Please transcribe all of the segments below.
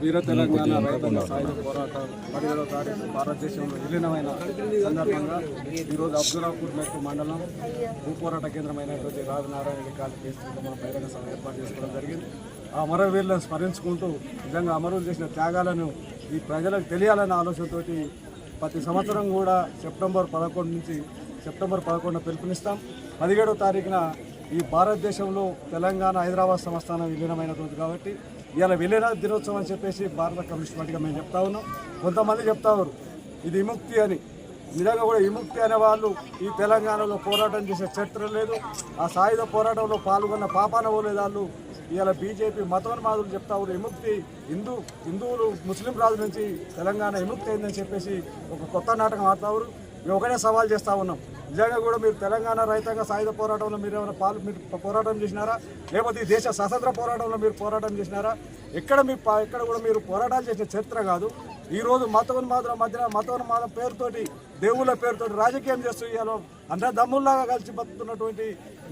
వీర తెలంగాణ రైతుల సాయుధ పోరాటం పదిహేడవ తారీఖు భారతదేశంలో విలీనమైన సందర్భంగా ఈరోజు అబ్దుల్లాపూర్ మెట్టు మండలం భూపోరాట కేంద్రమైనటువంటి రాజనారాయణ రెడ్డి కాలి కేసులో మనం బహిరంగ సభ ఏర్పాటు చేసుకోవడం జరిగింది. ఆ అమరవీరులను స్మరించుకుంటూ నిజంగా అమరులు చేసిన త్యాగాలను ఈ ప్రజలకు తెలియాలనే ఆలోచనతోటి ప్రతి సంవత్సరం కూడా సెప్టెంబర్ పదకొండు నుంచి సెప్టెంబర్ పదకొండున పిలుపునిస్తాం. పదిహేడవ తారీఖున ఈ భారతదేశంలో తెలంగాణ హైదరాబాద్ సంస్థానం విలీనమైనటువంటి కాబట్టి ఇవాళ విలీన దినోత్సవం అని చెప్పేసి భారత కమ్యూనిస్ట్ పార్టీగా మేము చెప్తా ఉన్నాం. కొంతమంది చెప్తా ఉన్నారు. ఇది విముక్తి అని. నిజంగా కూడా విముక్తి అనే వాళ్ళు ఈ తెలంగాణలో పోరాటం చేసే చరిత్ర లేదు. ఆ సాయుధ పోరాటంలో పాల్గొన్న పాపాన పోలేదు వాళ్ళు ఇవాళ బీజేపీ మతోన్మాదులు చెప్తా ఉన్నారు. విముక్తి హిందూ హిందువులు ముస్లిం రాజు నుంచి తెలంగాణ విముక్తి అయిందని చెప్పేసి ఒక కొత్త నాటకం ఆడతారు మేము ఒకటే సవాల్ చేస్తా ఉన్నాం. నిజంగా కూడా మీరు తెలంగాణ రైతాంగ సాయుధ పోరాటంలో మీరు ఏమైనా పాలు మీరు పోరాటం చేసినారా? లేకపోతే ఈ దేశ స్వతంత్ర పోరాటంలో మీరు పోరాటం చేసినారా? ఎక్కడ మీ ఎక్కడ కూడా మీరు పోరాటాలు చేసిన చరిత్ర కాదు. ఈ రోజు మతోన్మాదుల మధ్య మతోన్మాదం పేరుతోటి దేవుళ్ళ పేరుతోటి రాజకీయం చేస్తూ ఇవాళ దమ్ముల్లాగా కలిసి బతుకుతున్నటువంటి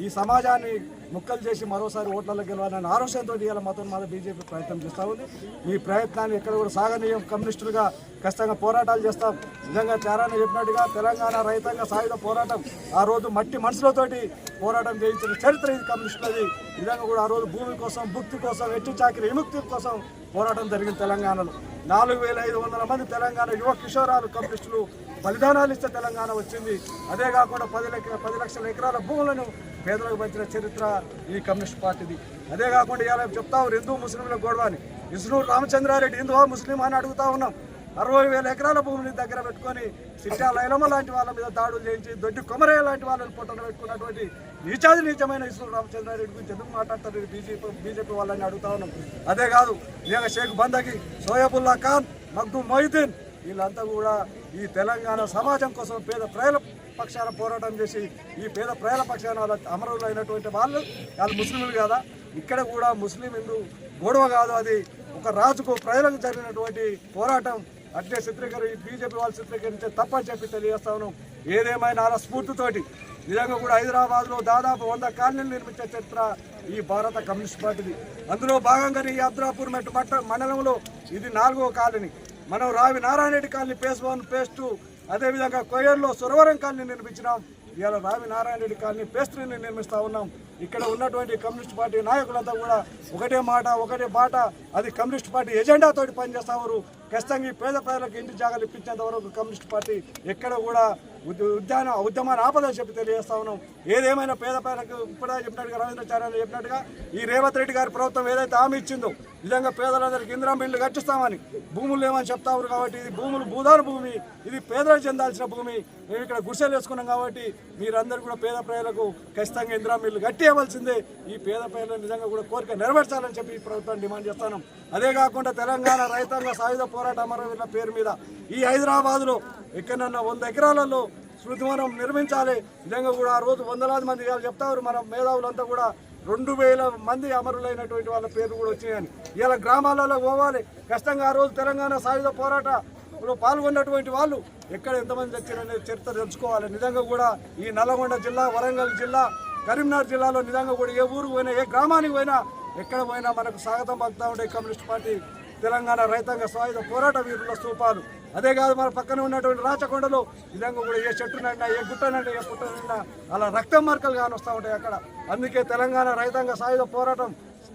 ఈ సమాజాన్ని ముక్కలు చేసి మరోసారి ఓట్లలో గెలవాలనే ఆలోచనతో ఇవాళ మాత్రం బీజేపీ ప్రయత్నం చేస్తూ ఉంది. మీ ప్రయత్నాన్ని ఎక్కడ కూడా సాగనీయం. కమ్యూనిస్టులుగా ఖచ్చితంగా పోరాటాలు చేస్తాం. నిజంగా తేరాన్ని చెప్పినట్టుగా తెలంగాణ రైతాంగ సాయుధ పోరాటం ఆ రోజు మట్టి మనుషులతోటి పోరాటం చేయించిన చరిత్ర ఇది కమ్యూనిస్టులది. విధంగా కూడా ఆ రోజు భూమి కోసం భుక్తి కోసం ఎట్టి చాకిరి విముక్తి కోసం పోరాటం జరిగింది తెలంగాణలో. నాలుగు వేల ఐదు వందల మంది తెలంగాణ యువ కిషోరాలు కమ్యూనిస్టులు బలిదానాలు ఇస్తే తెలంగాణ వచ్చింది. అదే కాకుండా పది లక్ష పది లక్షల ఎకరాల భూములను పేదలకు పంచిన చరిత్ర ఈ కమ్యూనిస్ట్ పార్టీది. అదే కాకుండా ఇలా చెప్తా ఉన్నారు హిందూ ముస్లింల గొడవ అని. విష్ణు రామచంద్రారెడ్డి హిందువా ముస్లిం అని అడుగుతా ఉన్నాం. అరవై వేల ఎకరాల భూమిని దగ్గర పెట్టుకొని సిట్టా లైలమ్మ లాంటి వాళ్ళ మీద దాడులు చేయించి దొడ్డి కొమరయ్య లాంటి వాళ్ళని పొట్టలు పెట్టుకున్నటువంటి నీచాది నీచమైన విష్ణు రామచంద్రారెడ్డి గురించి ఎందుకు మాట్లాడతారు బీజేపీ బీజేపీ వాళ్ళని అడుగుతా ఉన్నాం. అదే కాదు నేను షేక్ బందకి సోయబుల్లా ఖాన్ మగ్దు మొయిద్దీన్ వీళ్ళంతా కూడా ఈ తెలంగాణ సమాజం కోసం పేద ప్రజల పక్షాన పోరాటం చేసి ఈ పేద ప్రజల పక్షాన వాళ్ళ అమరులు అయినటువంటి వాళ్ళు వాళ్ళు ముస్లింలు కదా? ఇక్కడ కూడా ముస్లిం హిందూ గొడవ కాదు అది ఒక రాజుకు ప్రజలకు జరిగినటువంటి పోరాటం. అట్లే చిత్రీకరి బీజేపీ వాళ్ళు చిత్రీకరించే తప్పని చెప్పి తెలియజేస్తా ఉన్నాం. ఏదేమైనా అలా స్ఫూర్తితోటి నిజంగా కూడా హైదరాబాద్లో దాదాపు వంద కాలనీలు నిర్మించే చరిత్ర ఈ భారత కమ్యూనిస్ట్ పార్టీది. అందులో భాగంగానే ఈ అబ్దురాపూర్ మెట్టు మండలంలో ఇది నాలుగో కాలనీ. మనం Ravi Narayana Reddy colony phase one phase two అదేవిధంగా కొయ్యూరులో సురవరం కాలనీ నిర్మించినాం. ఇవాళ రావి నారాయణ రెడ్డి కాలనీ పేస్ నిర్మిస్తూ ఉన్నాం. ఇక్కడ ఉన్నటువంటి కమ్యూనిస్ట్ పార్టీ నాయకులంతా కూడా ఒకటే మాట ఒకటే బాట. అది కమ్యూనిస్ట్ పార్టీ ఎజెండాతో పనిచేస్తావారు ఖచ్చితంగా ఈ పేద ప్రజలకు ఇంటి జాగాలు ఇప్పించేంత వరకు కమ్యూనిస్ట్ పార్టీ ఎక్కడ కూడా ఉద్య- ఉద్యాన ఉద్యమాన్ని ఆపదని చెప్పి తెలియజేస్తా ఉన్నాం. ఏదేమైనా పేద ప్రజలకు ఇప్పుడే చెప్పినట్టుగా రవీంద్రాచార్య చెప్పినట్టుగా ఈ రేవంత్ రెడ్డి గారి ప్రభుత్వం ఏదైతే హామీ ఇచ్చిందో నిజంగా పేదలందరికీ ఇందిరా బిల్లు కట్టిస్తామని భూములు లేవని చెప్తారు కాబట్టి ఇది భూములు భూదాన భూమి ఇది పేదలకు చెందాల్సిన భూమి. మేము ఇక్కడ గుడిసెలు వేసుకున్నాం కాబట్టి మీరందరూ కూడా పేద ప్రజలకు ఖచ్చితంగా ఇందిరా బిల్లు కట్టి ఈ పేద ప్రజలు నిజంగా కూడా కోరిక నెరవేర్చాలని చెప్పి ఈ ప్రభుత్వం డిమాండ్ చేస్తాను. అదే కాకుండా తెలంగాణ రైతాంగ సాయుధ పోరాట అమరవీరుల పేరు మీద ఈ హైదరాబాద్లో ఎక్కడన్నా వంద ఎకరాలలో శృతివనం నిర్మించాలి. నిజంగా కూడా ఆ రోజు వందలాది మంది ఇవాళ చెప్తారు మన మేధావులంతా కూడా రెండు వేల మంది అమరులైనటువంటి వాళ్ళ పేర్లు కూడా వచ్చినాయని. ఇలా గ్రామాలలో పోవాలి. కష్టంగా ఆ రోజు తెలంగాణ సాయుధ పోరాటంలో పాల్గొన్నటువంటి వాళ్ళు ఎక్కడ ఎంతమంది చచ్చారనే చరిత్ర తెలుసుకోవాలి. నిజంగా కూడా ఈ నల్లగొండ జిల్లా వరంగల్ జిల్లా కరీంనగర్ జిల్లాలో నిజంగా కూడా ఏ ఊరు పోయినా ఏ గ్రామానికి పోయినా ఎక్కడ పోయినా మనకు స్వాగతం పలుకుతూ ఉండే కమ్యూనిస్ట్ పార్టీ తెలంగాణ రైతాంగ సాయుధ పోరాట వీరుల స్థూపాలు. అదే కాదు మన పక్కన ఉన్నటువంటి రాచకొండలో విధంగా కూడా ఏ చెట్టు నిండా ఏ గుట్ట ఏ పుట్ట నిండా అలా రక్తం మార్కలు కాని వస్తూ ఉంటాయి అక్కడ. అందుకే తెలంగాణ రైతాంగ సాయుధ పోరాటం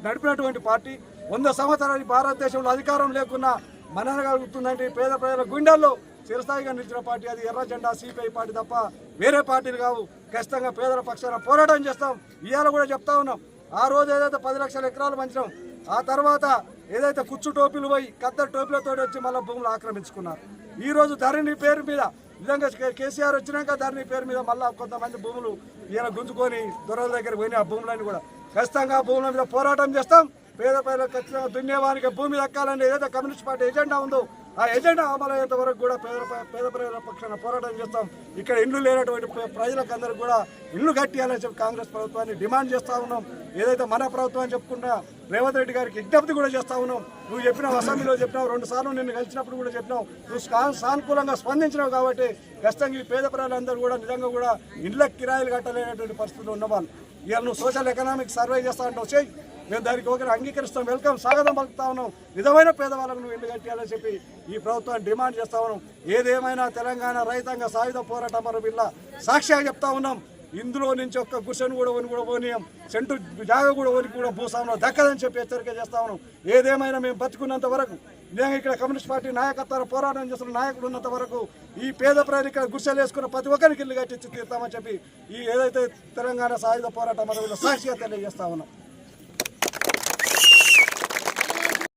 నడిపినటువంటి పార్టీ వంద సంవత్సరాలు భారతదేశంలో అధికారం లేకున్నా మనగలుగుతుందంటే పేద ప్రజల గుండెల్లో చిరస్థాయిగా నిలిచిన పార్టీ అది. ఎర్ర జెండా సిపిఐ పార్టీ తప్ప వేరే పార్టీలు కావు. ఖచ్చితంగా పేదల పక్షాన పోరాటం చేస్తాం. ఇవాళ కూడా చెప్తా ఉన్నాం. ఆ రోజు ఏదైతే పది లక్షల ఎకరాలు పంచినాం ఆ తర్వాత ఏదైతే కుచ్చు టోపీలు పోయి కత్తెర టోపీలతో వచ్చి మళ్ళీ భూములు ఆక్రమించుకున్నారు. ఈరోజు ధరణి పేరు మీద నిజంగా కే- కేసీఆర్ వచ్చినాక ధరణి పేరు మీద మళ్ళీ కొంతమంది భూములు ఈయన గుంజుకొని దొరల దగ్గర పోయినాయి ఆ భూములన్నీ కూడా. ఖచ్చితంగా భూముల మీద పోరాటం చేస్తాం. పేద పేద ఖచ్చితంగా దున్నేవానికి భూమి దక్కాలని ఏదైతే కమ్యూనిస్ట్ పార్టీ ఎజెండా ఉందో ఆ ఎజెండా అమలయ్యేంత వరకు కూడా పేద పేద ప్రజల పక్షాన పోరాటం చేస్తాం. ఇక్కడ ఇండ్లు లేనటువంటి ప్రజలకందరూ అందరూ కూడా ఇల్లు కట్టియాలని చెప్పి కాంగ్రెస్ ప్రభుత్వాన్ని డిమాండ్ చేస్తా ఉన్నాం. ఏదైతే మన ప్రభుత్వం చెప్పుకున్నా చెప్పుకుంటా రేవంత్ రెడ్డి గారికి విజ్ఞప్తి కూడా చేస్తా ఉన్నాం. నువ్వు చెప్పినావు అసెంబ్లీలో చెప్పినావు రెండు సార్లు నిన్ను కలిసినప్పుడు కూడా చెప్పినావు. నువ్వు సానుకూలంగా స్పందించినావు కాబట్టి ఖచ్చితంగా ఈ పేద ప్రజలందరూ కూడా నిజంగా కూడా ఇండ్ల కిరాయిలు కట్టలేనటువంటి పరిస్థితులు ఉన్నవాళ్ళు. ఇవాళ నువ్వు సోషల్ ఎకనామిక్ సర్వే చేస్తా అంటావు చెయ్యి. మేము దానికి ఒకరు అంగీకరిస్తాం. వెల్కమ్ స్వాగతం పలుకుతా ఉన్నాం. నిజమైన పేదవాళ్ళకు నువ్వు ఇల్లు కట్టాలని చెప్పి ఈ ప్రభుత్వాన్ని డిమాండ్ చేస్తా ఉన్నాం. ఏదేమైనా తెలంగాణ రైతాంగ సాయుధ పోరాటం మనం బిల్ల సాక్ష్యంగా చెప్తా ఉన్నాం. ఇందులో నుంచి ఒక్క గుర్సెను కూడా వని కూడా పోనీయం. సెంటు జాగ కూడా వని కూడా భూస్వాములు దక్కదని చెప్పి హెచ్చరిక చేస్తా ఉన్నాం. ఏదేమైనా మేము బతుకున్నంత వరకు నేను ఇక్కడ కమ్యూనిస్ట్ పార్టీ నాయకత్వాలు పోరాటం చేస్తున్న నాయకులు ఉన్నంత వరకు ఈ పేద ప్రజలు ఇక్కడ గుర్సెలు వేసుకున్న ప్రతి ఒక్కరికి ఇల్లు కట్టించి తీరుతామని చెప్పి ఈ ఏదైతే తెలంగాణ సాయుధ పోరాటం మన సాక్షిగా తెలియజేస్తా ఉన్నాం.